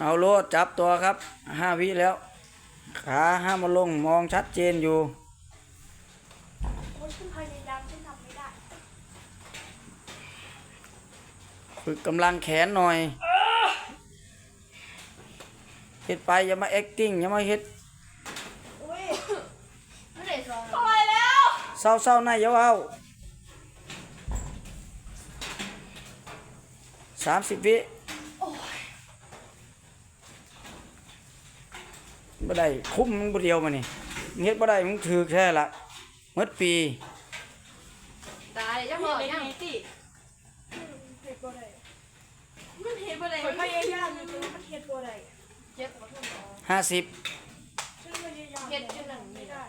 เอาโลดจับตัวครับห้าวิแล้ว ขาห้ามมาลงมองชัดเจนอยู่ โอ้ยฉันพยายามฉันทำไม่ได้ ฝึกกำลังแขนหน่อยเฮ็ดไปอย่ามา acting อย่ามาเฮ็ดอุ้ยไม่ได้สอนปล่อยแล้วเศร้าเศร้าๆนะอย่าเอาสามสิบวิ บ่ได้คุ้มมึงบ่เดียวมานี่เฮ็ดบ่ได้มึงถือแค่ละมดปีตายยังบ่ยังติเฮ็ดบ่ได้มันเฮ็ดบ่ได้มันพยายามอยู่มันเฮ็ดบ่ได้เจ็บบ่ทน50เฮ็ดจนนั่นไม่ได้